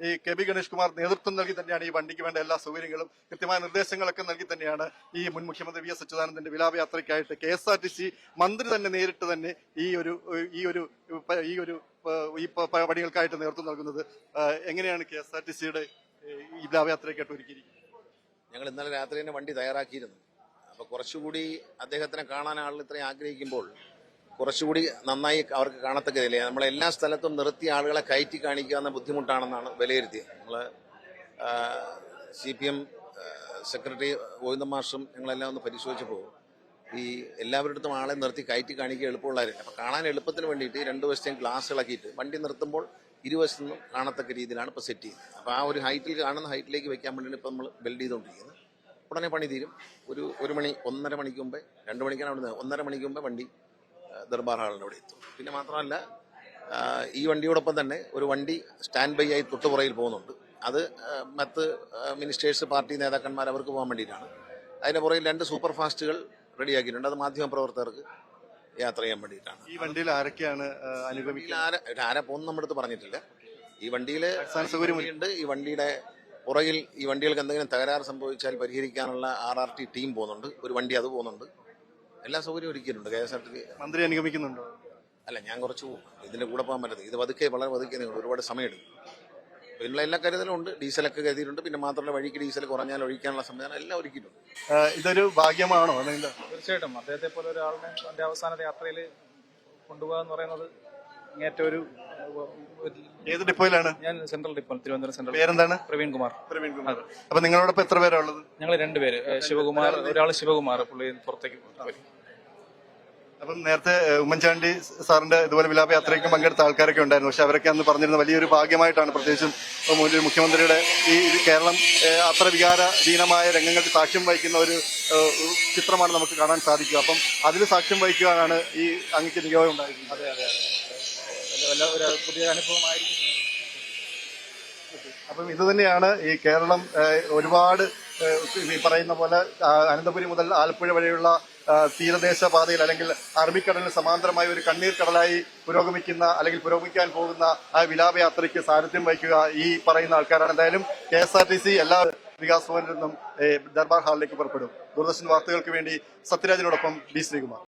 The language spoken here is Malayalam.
ഈ കെ ബി ഗണേഷ് കുമാർ നേതൃത്വം നൽകി തന്നെയാണ് ഈ വണ്ടിക്ക് വേണ്ട എല്ലാ സൗകര്യങ്ങളും കൃത്യമായ നിർദ്ദേശങ്ങളൊക്കെ നൽകി തന്നെയാണ് ഈ മുൻ മുഖ്യമന്ത്രി വി എസ് അച്യുതാനന്ദന്റെ വിലാപയാത്രയ്ക്കായിട്ട് K S R T C മന്ത്രി തന്നെ നേരിട്ട് തന്നെ ഈ ഒരു ഈ ഒരു ഈ ഒരു ഈ പണികൾക്കായിട്ട് നേതൃത്വം നൽകുന്നത്. എങ്ങനെയാണ് കെ എസ് ആർ ടി സിയുടെ ഈ വിലാപയാത്രയ്ക്കായിട്ട് ഒരുക്കിയിരിക്കുന്നത്? ഞങ്ങൾ ഇന്നലെ രാത്രി തന്നെ വണ്ടി തയ്യാറാക്കിയിരുന്നു. അപ്പൊ കുറച്ചുകൂടി അദ്ദേഹത്തിനെ കാണാൻ ആളുകൾ ഇത്രയും ആഗ്രഹിക്കുമ്പോൾ കുറച്ചുകൂടി നന്നായി അവർക്ക് കാണത്തക്കതില്ല? നമ്മൾ എല്ലാ സ്ഥലത്തും നിർത്തി ആളുകളെ കയറ്റി കാണിക്കുക എന്ന ബുദ്ധിമുട്ടാണെന്നാണ് വിലയിരുത്തിയത്. നമ്മൾ C P M secretary Govinda മാഷും ഞങ്ങളെല്ലാം ഒന്ന് പരിശോധിച്ചപ്പോൾ ഈ എല്ലാവരുടെ ആളെ നിർത്തി കയറ്റി കാണിക്കുക എളുപ്പമുള്ളവരില്ല അപ്പോൾ കാണാൻ എളുപ്പത്തിന് വേണ്ടിയിട്ട് രണ്ട് വശത്തെയും ഗ്ലാസ് ഇളക്കിയിട്ട് വണ്ടി നിർത്തുമ്പോൾ ഇരുവശത്തു നിന്നും കാണത്തക്ക രീതിയിലാണ് ഇപ്പോൾ സെറ്റ് ചെയ്യുന്നത്. അപ്പോൾ ആ ഒരു ഹൈറ്റിൽ കാണുന്ന ഹൈറ്റിലേക്ക് വെക്കാൻ വേണ്ടിയിട്ട് ഇപ്പോൾ നമ്മൾ ബിൽഡ് ചെയ്തുകൊണ്ടിരിക്കുന്നത് ഉടനെ പണി തീരും. ഒരു ഒരു മണി ഒന്നര മണിക്ക് മുമ്പേ രണ്ട് മണിക്കാണ് അവിടുന്ന് ഒന്നര മണിക്ക് മുമ്പേ വണ്ടി ദർബാർ ഹാളിന്റെ അവിടെ എത്തും. പിന്നെ മാത്രമല്ല ഈ വണ്ടിയോടൊപ്പം തന്നെ ഒരു വണ്ടി സ്റ്റാൻഡ് ബൈ ആയി തൊട്ടുപുറയിൽ പോകുന്നുണ്ട്. അത് മറ്റ് മിനിസ്റ്റേഴ്സ് പാർട്ടി നേതാക്കന്മാർ അവർക്ക് പോകാൻ വേണ്ടിയിട്ടാണ്. അതിന്റെ പുറകിൽ രണ്ട് സൂപ്പർ ഫാസ്റ്റുകൾ റെഡിയാക്കിയിട്ടുണ്ട് അത് മാധ്യമ പ്രവർത്തകർക്ക് യാത്ര ചെയ്യാൻ വേണ്ടിയിട്ടാണ്. ഈ വണ്ടിയിൽ ആരൊക്കെയാണ് അനുഗമിക്കുന്നത് ഇതിൽ ആരെ ആരെ പോകുന്ന നമ്മുടെ അടുത്ത് പറഞ്ഞിട്ടില്ല. ഈ വണ്ടിയിൽ സൗകര്യമുണ്ട് ഈ വണ്ടിയുടെ പുറകിൽ ഈ വണ്ടികൾക്ക് എന്തെങ്കിലും തകരാറ് സംഭവിച്ചാൽ പരിഹരിക്കാനുള്ള ആർ ആർ ടി ടീം പോകുന്നുണ്ട്. ഒരു വണ്ടി അത് പോകുന്നുണ്ട്. എല്ലാ സൗകര്യവും ഒരുക്കിയിട്ടുണ്ട്. K S R T C മന്ത്രി അനുഗമിക്കുന്നുണ്ടോ? അല്ല ഞാൻ കുറച്ച് പോകും ഇതിന്റെ കൂടെ പോകാൻ പറ്റത്തില്ല. ഇത് പതുക്കെ വളരെ പതുക്കെ ഒരുപാട് ഒരുപാട് സമയമെടുക്കും. പിന്നെ എല്ലാ കരുതലും ഉണ്ട്. ഡീസലൊക്കെ കരുതിയിട്ടുണ്ട് പിന്നെ മാത്രമല്ല വഴിക്ക് ഡീസൽ കുറഞ്ഞാൽ ഒഴിക്കാനുള്ള സംവിധാനം എല്ലാം ഒരുക്കിയിട്ടുണ്ട്. ഇതൊരു ഭാഗ്യമാണോ? തീർച്ചയായിട്ടും. അദ്ദേഹത്തെ പോലെ ഒരാളിനെ അവസാന യാത്രയിൽ കൊണ്ടുപോകാന്ന് പറയുന്നത് ഒരു- ഏത് ഡിപ്പോയിലാണ്? ഞാൻ സെൻട്രൽ ഡിപ്പോ തിരുവനന്തപുരം സെൻട്രൽ പേരെന്താണ്? പ്രവീൺ കുമാർ പ്രവീൺ കുമാർ അപ്പൊ നിങ്ങളോടൊപ്പം എത്ര പേരാ ഉള്ളത് ഞങ്ങൾ രണ്ടുപേര് ശിവകുമാർ ഒരാൾ ശിവകുമാർ പുള്ളി പുറത്തേക്ക് അപ്പം നേരത്തെ ഉമ്മൻചാണ്ടി സാറിന്റെ ഇതുപോലെ വിലാപയാത്രയ്ക്ക് പങ്കെടുത്ത ആൾക്കാരൊക്കെ ഉണ്ടായിരുന്നു. പക്ഷെ അവരൊക്കെ അന്ന് പറഞ്ഞിരുന്ന വലിയൊരു ഭാഗ്യമായിട്ടാണ് പ്രത്യേകിച്ചും മുഖ്യമന്ത്രിയുടെ ഈ കേരളം അത്ര വികാരഹീനമായ രംഗങ്ങൾക്ക് സാക്ഷ്യം വഹിക്കുന്ന ഒരു ചിത്രമാണ് നമുക്ക് കാണാൻ സാധിക്കുക. അപ്പം അതിൽ സാക്ഷ്യം വഹിക്കുവാനാണ് ഈ അങ്ങക്ക് നിയോഗം ഉണ്ടായിരുന്നത്. അതെ അതെ. ഒരു പുതിയ അപ്പം ഇത് തന്നെയാണ് ഈ കേരളം ഒരുപാട് ഈ പറയുന്ന പോലെ അനന്തപുരി മുതൽ ആലപ്പുഴ വരെയുള്ള തീരദേശ പാതയിൽ അല്ലെങ്കിൽ അറബിക്കടലിന് സമാന്തരമായി ഒരു കണ്ണീർ കടലായി പുരോഗമിക്കുന്ന അല്ലെങ്കിൽ പുരോഗമിക്കാൻ പോകുന്ന ആ വിലാപയാത്രയ്ക്ക് സാന്നിധ്യം വഹിക്കുക ഈ പറയുന്ന ആൾക്കാരാണ്. എന്തായാലും K S R T C എല്ലാ വികാസ് ഭവനിൽ നിന്നും ദർബാർ ഹാളിലേക്ക് പുറപ്പെടും. ദൂരദർശൻ വാർത്തകൾക്ക് വേണ്ടി സത്യരാജിനോടൊപ്പം ബി ശ്രീകുമാർ.